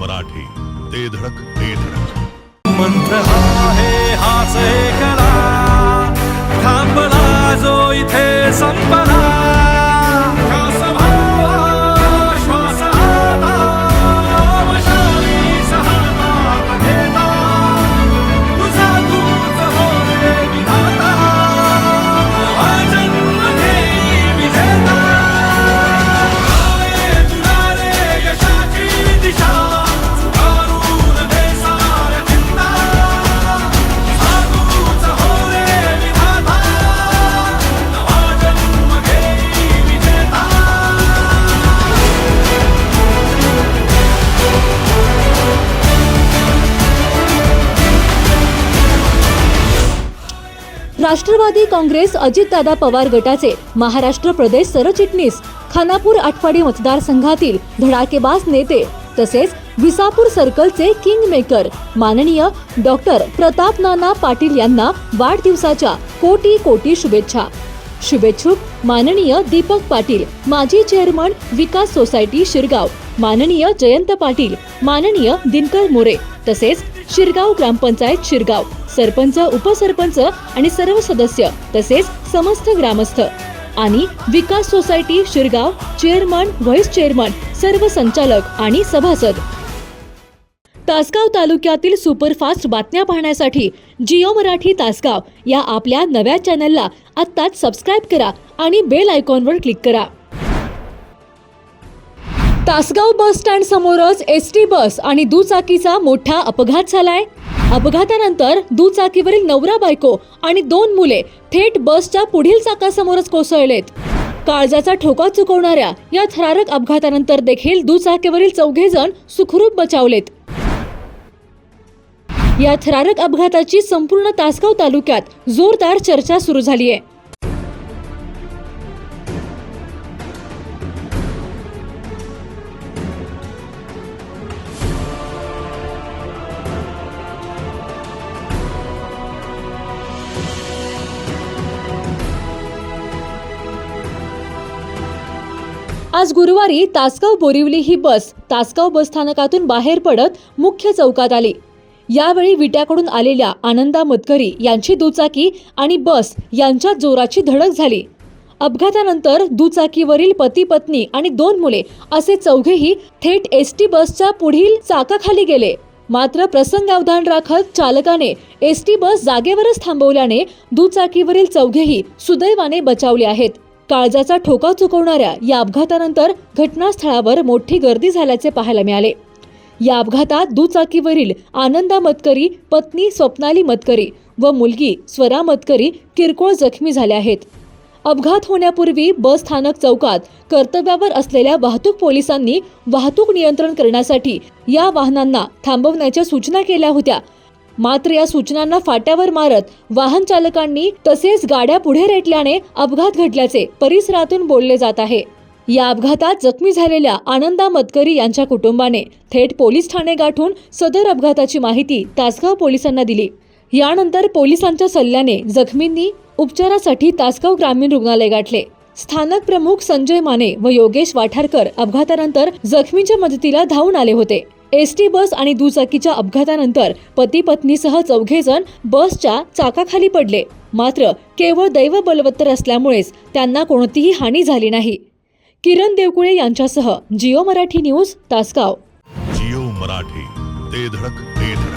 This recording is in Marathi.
मराठी. ते धडक ते धडक. मंत्र आहे हाच एकला राष्ट्रवादी काँग्रेस अजितदादा पवार गटाचे महाराष्ट्र प्रदेश सरचिटणीस खानापूर आठवाडी मतदारसंघातील धडाकेबाज नेते तसेच विसापूर सर्कलचे किंग मेकर माननीय डॉक्टर प्रताप नाना पाटील यांना वाढदिवसाच्या कोटी कोटी शुभेच्छा. शुभेच्छुक माननीय दीपक पाटील माजी चेअरमन विकास सोसायटी शिरगाव माननीय जयंत पाटील माननीय दिनकर मोरे तसेच शिरगाव ग्रामपंचायत शिरगाव सरपंच उपसरपंच आणि सर्व सदस्य तसेच समस्त ग्रामस्थ आणि Vikas society Shirgaon chairman vice chairman सर्व संचालक आणि सभासद. तासगाव तालुक्यातील सुपरफास्ट बातम्या पाहण्यासाठी जिओ मराठी तासगाव या आपल्या नव्या चॅनलला आत्ताच सबस्क्राईब करा आणि बेल आयकॉनवर क्लिक करा. तासगाव बस स्टँड समोरच एस टी बस आणि दुचाकीचा मोठा अपघात झालाय. अपघातानंतर दुचाकीवरील नवरा बायको आणि दोन मुले थेट बसच्या पुढील चाकासमोरच कोसळलेत. काळजाचा ठोका चुकवणाऱ्या या थरारक अपघातानंतर देखील दुचाकीवरील चौघे जण सुखरूप बचावलेत. या थरारक अपघाताची संपूर्ण तासगाव तालुक्यात जोरदार चर्चा सुरू झाली आहे आज गुरुवारी तासगाव बोरिवली ही बस तासगाव बस स्थानकातून बाहेर पडत मुख्य चौकात आली. यावेळी विट्याकडून आलेल्या आनंदा मतकरी यांची दुचाकी आणि बस यांच्यात जोराची धडक झाली. अपघातानंतर दुचाकीवरील पती पत्नी आणि दोन मुले असे चौघेही थेट एस टी बसच्या पुढील चाकाखाली गेले. मात्र प्रसंगावधान राखत चालकाने एस टी बस जागेवरच थांबवल्याने दुचाकीवरील चौघेही सुदैवाने बचावले आहेत. काळजाचा ठोका चुकवणाऱ्या या अपघातानंतर घटनास्थळावर मोठी गर्दी झाल्याचे पाहायला मिळाले. या अपघातात दुचाकीवरील आनंदा मतकरी पत्नी स्वप्नाली मतकरी व मुलगी स्वरा मतकरी किरकोळ जखमी झाल्या आहेत. अपघात होण्यापूर्वी बस स्थानक चौकात कर्तव्यावर असलेल्या वाहतूक पोलिसांनी वाहतूक नियंत्रण करण्यासाठी या वाहनांना थांबवण्याच्या सूचना केल्या होत्या मात्र या सूचनांना फाट्यावर मारत वाहन चालकांनी तसेच गाड्या पुढे रेटल्याने अपघात घडल्याचे परिसरातून बोलले जात आहे. या अपघातात जखमी झालेल्या आनंदा मतकरी यांच्या कुटुंबाने थेट पोलीस ठाणे गाठून सदर अपघाताची माहिती तासगाव पोलिसांना दिली. यानंतर पोलिसांच्या सल्ल्याने जखमींनी उपचारासाठी तासगाव ग्रामीण रुग्णालय गाठले. स्थानक प्रमुख संजय माने व योगेश वाठारकर अपघातानंतर जखमींच्या मदतीला धावून आले होते. एस टी बस आणि दुचाकीच्या अपघातानंतर पती पत्नीसह चौघे जण बसच्या चाकाखाली पडले. मात्र केवळ दैव बलवत्तर असल्यामुळेच त्यांना कोणतीही हानी झाली नाही. किरण देवकुळे यांच्यासह जिओ मराठी न्यूज तासगाव. जिओ मराठी ते धडक ते धडक.